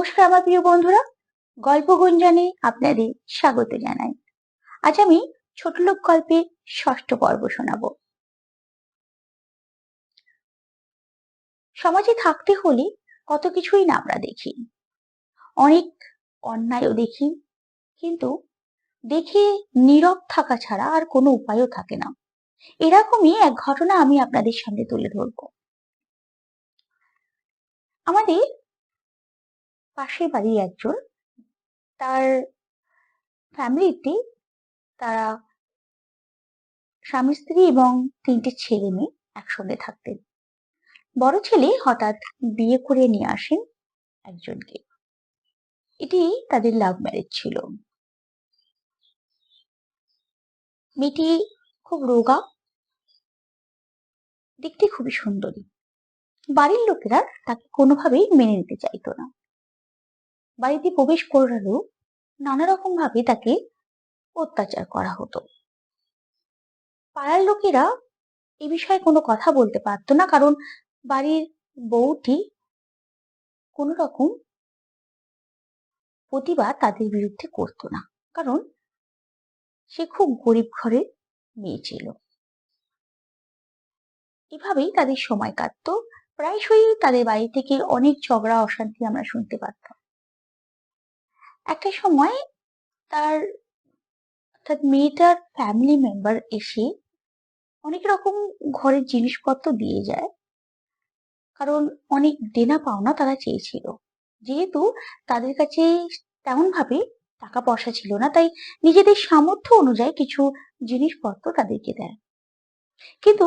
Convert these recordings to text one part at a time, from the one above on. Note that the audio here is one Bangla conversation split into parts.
নমস্কার আমার প্রিয় বন্ধুরা। গল্প গুঞ্জনে আপনাদের স্বাগত জানাই। আজ আমি ছোট লোক গল্পের ষষ্ঠ পর্ব শোনাব। সমাজে থাকতে হলে কত কিছুই না আমরা দেখি। অনেক অন্যায়ও দেখি, কিন্তু দেখে নীরব থাকা ছাড়া আর কোনো উপায়ও থাকে না। এরকমই এক ঘটনা আমি আপনাদের সামনে তুলে ধরব। আমাদের পাশের বাড়ির একজন। তার ফ্যামিলিতে তারা স্বামী, স্ত্রী এবং তিনটে ছেলে মেয়ে একসঙ্গে থাকতেন। বড় ছেলে হঠাৎ বিয়ে করে নিয়ে আসেন একজনকে। এটি তাদের লাভ ম্যারেজ ছিল। মেয়েটি খুব রোগা। দেখতে খুবই সুন্দরী। বাড়ির লোকেরা তাকে কোনোভাবেই মেনে নিতে চাইতো না। বাড়িতে প্রবেশ করালেও নানা রকম ভাবে তাকে অত্যাচার করা হতো। পাড়ার লোকেরা এ বিষয়ে কোনো কথা বলতে পারতো না, কারণ বাড়ির বউটি কোনো রকম প্রতিবাদ তাদের বিরুদ্ধে করতো না, কারণ সে খুব গরিব ঘরের মেয়ে ছিল। এভাবেই তাদের সময় কাটতো। প্রায়শই তাদের বাড়ি থেকে অনেক ঝগড়া, অশান্তি আমরা শুনতে পারতাম। একটা সময় তার অর্থাৎ মেয়েটার ফ্যামিলি মেম্বার এসে অনেক রকম ঘরের জিনিসপত্র দিয়ে যায়। কারণ অনেক দেনা পাওনা তারা চেয়েছিল। যেহেতু তাদের কাছে তেমন ভাবে টাকা পয়সা ছিল না, তাই নিজেদের সামর্থ্য অনুযায়ী কিছু জিনিসপত্র তাদেরকে দেয়। কিন্তু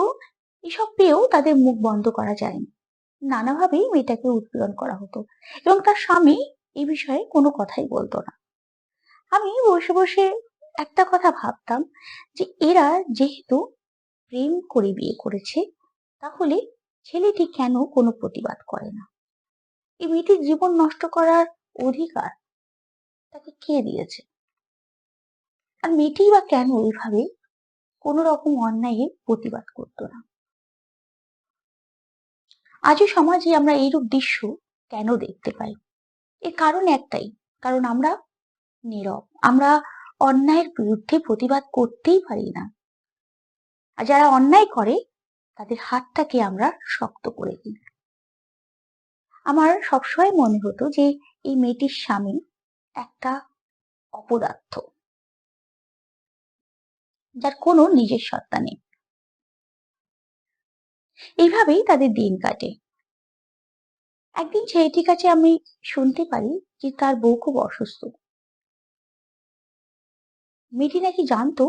এসব পেয়েও তাদের মুখ বন্ধ করা যায়নি। নানাভাবেই মেয়েটাকে উৎপীড়ন করা হতো এবং তার স্বামী এই বিষয়ে কোনো কথাই বলতো না। আমি বসে বসে একটা কথা ভাবতাম যে এরা যেহেতু প্রেম করে বিয়ে করেছে, তাহলে ছেলেটি কেন কোনো প্রতিবাদ করে না? এই মেয়েটির জীবন নষ্ট করার অধিকার তাকে কে দিয়েছে? আর মেয়েটি বা কেন এইভাবে কোন রকম অন্যায়ের প্রতিবাদ করতো না? আজও সমাজে আমরা এইরূপ দৃশ্য কেন দেখতে পাই? এর কারণ একটাই, কারণ আমরা নীরব। আমরা অন্যায়ের বিরুদ্ধে প্রতিবাদ করতেই পারি না। আর যারা অন্যায় করে, তাদের হাতটাকে আমরা শক্ত করে দিই। আমার সবসময় মনে হতো যে, এই মেয়েটির স্বামী একটা অপদার্থ, যার কোনো নিজের সত্তা নেই। এইভাবেই তাদের দিন কাটে। একদিন ছেলেটির কাছে আমি শুনতে পারি যে তার বউ খুব অসুস্থ। মেয়েটি নাকি জানতো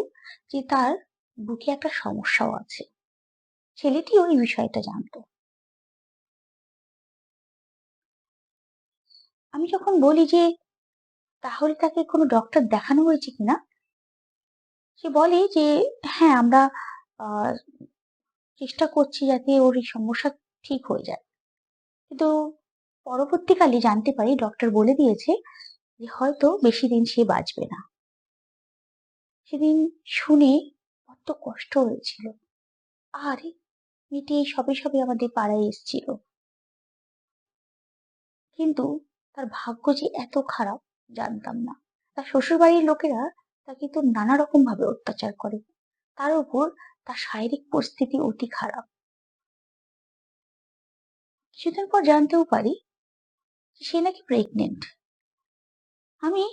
যে তার বুকে একটা সমস্যাও আছে। ছেলেটিও এই বিষয়টা জানতো। আমি যখন বলি যে তাহলে তাকে কোনো ডক্টর দেখানো হয়েছে কিনা, সে বলে যে হ্যাঁ আমরা চেষ্টা করছি যাতে ওর এই সমস্যা ঠিক হয়ে যায়। কিন্তু পরবর্তীকালে জানতে পারি ডক্টর বলে দিয়েছে যে হয়তো বেশি দিন সে বাঁচবে না। সেদিন শুনে কত কষ্ট হয়েছিল। আরে, মেয়েটি সবে সবে আমাদের পাড়ায় এসেছিল। কিন্তু তার ভাগ্য যে এত খারাপ জানতাম না। তার শ্বশুর বাড়ির লোকেরা তাকে তো নানা রকম ভাবে অত্যাচার করে। তার উপর তার শারীরিক পরিস্থিতি অতি খারাপ। কিছুদিন পর জানতেও পারি সে নাকি প্রেগনেন্ট আমি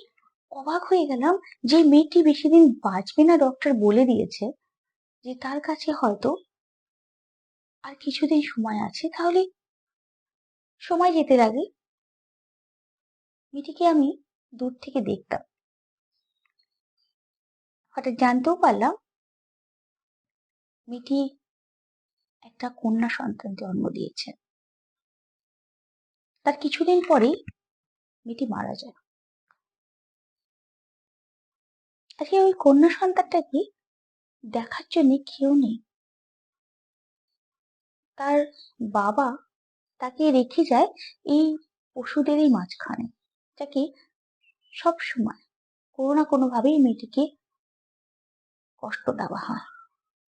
অবাক হয়ে গেলাম যে মেয়েটি বেশি দিন বাঁচবে না ডক্টর বলে দিয়েছে যে তার কাছে হয়তো আর কিছুদিন সময় আছে। তাহলে সময় যেতে লাগে। মেয়েটিকে আমি দূর থেকে দেখতাম। হঠাৎ জানতেও পারলাম মেয়েটি একটা কন্যা সন্তান জন্ম দিয়েছে। তার কিছুদিন পরেই মেয়েটি মারা যায়। আজকে ওই কন্যা সন্তানটাকে দেখার জন্য কেউ নেই। তার বাবা তাকে রেখে যায় এই পশুদেরই মাঝখানে, যাকে সব সময় কোনো না কোনো ভাবেই মেয়েটিকে কষ্ট দেওয়া হয়।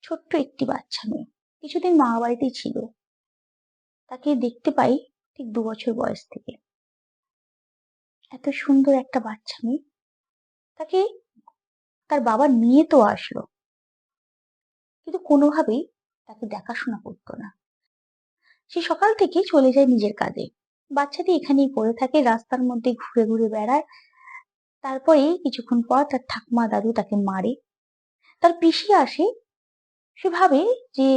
ছোট্ট একটি বাচ্চা মেয়ে, কিছুদিন মা বাড়িতেই ছিল। তাকে দেখতে পাই ঠিক দু বছর বয়স থেকে। এত সুন্দর একটা বাচ্চা মেয়ে। তাকে তার বাবা নিয়ে তো আসলো। কিন্তু কোনোভাবেই তাকে দেখাশোনা করতো না। সে সকাল থেকে চলে যায় নিজের কাজে। বাচ্চাটি এখানেই পড়ে থাকে, রাস্তার মধ্যে ঘুরে ঘুরে বেড়ায়। তারপরে কিছুক্ষণ পর তার ঠাকুমা দাদু তাকে মারে। তার পিসি আসে। সে ভাবে যে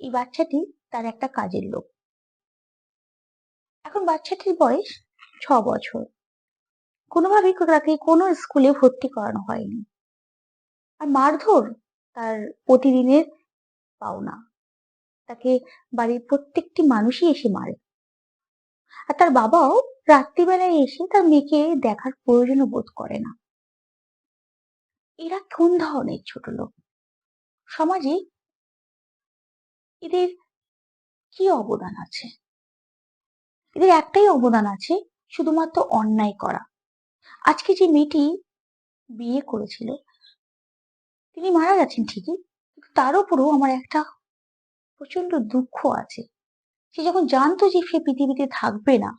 এই বাচ্চাটি তার একটা কাজের লোক। এখন বাচ্চাটির বয়স ছ বছর। কোনোভাবেই তাকে কোনো স্কুলে ভর্তি করানো হয়নি। আর মারধর তার প্রতিদিনের পাওনা। তাকে বাড়ির প্রত্যেকটি মানুষই এসে মারে। আর তার বাবাও রাত্রিবেলায় এসে তার মেয়েকে দেখার প্রয়োজনও বোধ করে না। এরা কোন ধরনের ছোট লোক? সমাজে এদের কি অবদান আছে? এদের একটাই অবদান আছে, শুধুমাত্র অন্যায় করা। আজকে যে মেয়েটি বিয়ে করেছিল, তিনি মারা গেছেন ঠিকই তার উপরেও আমার একটা প্রচণ্ড দুঃখ আছে। সে যখন জানতো যে সে পৃথিবীতে থাকবে না,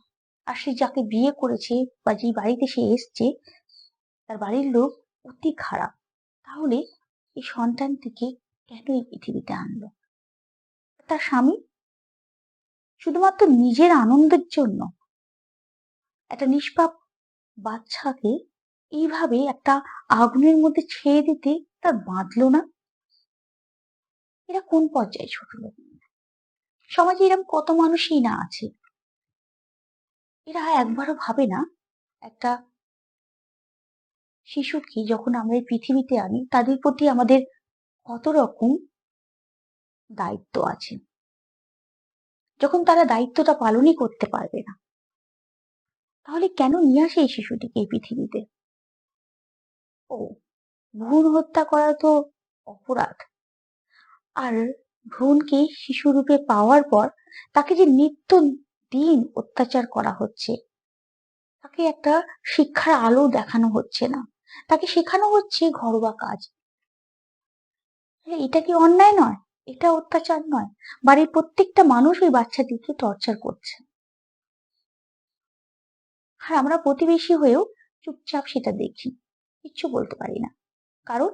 আর সে যাকে বিয়ে করেছে বা যে বাড়িতে সে এসছে, তার বাড়ির লোক অতি খারাপ, তাহলে এই সন্তানটিকে কেন এই পৃথিবীতে আনলো? তার স্বামী শুধুমাত্র নিজের আনন্দের জন্য। একটা নিষ্পাপ বাচ্চাকে এইভাবে একটা আগুনের মধ্যে ছেড়ে দিতে তার বাঁধলো না? এরা কোন পর্যায়ে ছোট লোক? সমাজে এরকম কত মানুষই না আছে। এরা একবারও ভাবে না, একটা শিশুকে যখন আমরা পৃথিবীতে আনি, তাদের প্রতি আমাদের কত রকম দায়িত্ব আছে। যখন তারা দায়িত্বটা পালনই করতে পারবে না। তাহলে কেন নিয়ে আসে এই শিশুটিকে এই পৃথিবীতে? ও, ভ্রূণ হত্যা করা তো অপরাধ। আর ভ্রূণকে শিশুরূপে পাওয়ার পর তাকে যে নিত্য দিন অত্যাচার করা হচ্ছে, তাকে একটা শিক্ষার আলো দেখানো হচ্ছে না। তাকে শেখানো হচ্ছে ঘরোয়া কাজ। এটা কি অন্যায় নয়? এটা অত্যাচার নয়, বাড়ির প্রত্যেকটা মানুষ ওই বাচ্চাটিকে টর্চার করছে। আর আমরা প্রতিবেশী হয়েও চুপচাপ সেটা দেখি, কিচ্ছু বলতে পারি না। কারণ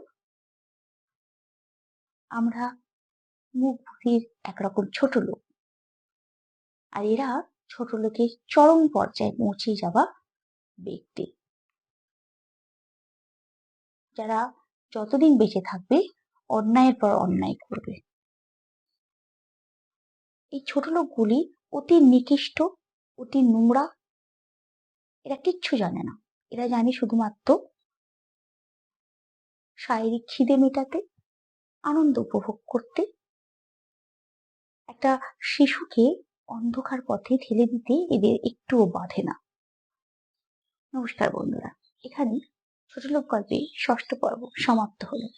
আমরা মুখ ভুরির একরকম ছোট লোক। আর এরা ছোট লোকের চরম পর্যায়ে পৌঁছে যাওয়া ব্যক্তি। যারা যতদিন বেঁচে থাকবে, অন্যায়ের পর অন্যায় করবে। এই ছোট লোকগুলি অতি নিকৃষ্ট, অতি নোংরা, এরা কিচ্ছু জানে না। এরা জানে শুধুমাত্র শারীরিক খিদে মেটাতে, আনন্দ উপভোগ করতে। একটা শিশুকে অন্ধকার পথে ঠেলে দিতে এদের একটুও বাধে না। নমস্কার বন্ধুরা, এখানে ছোট লোক গল্পে ষষ্ঠ পর্ব সমাপ্ত হলো।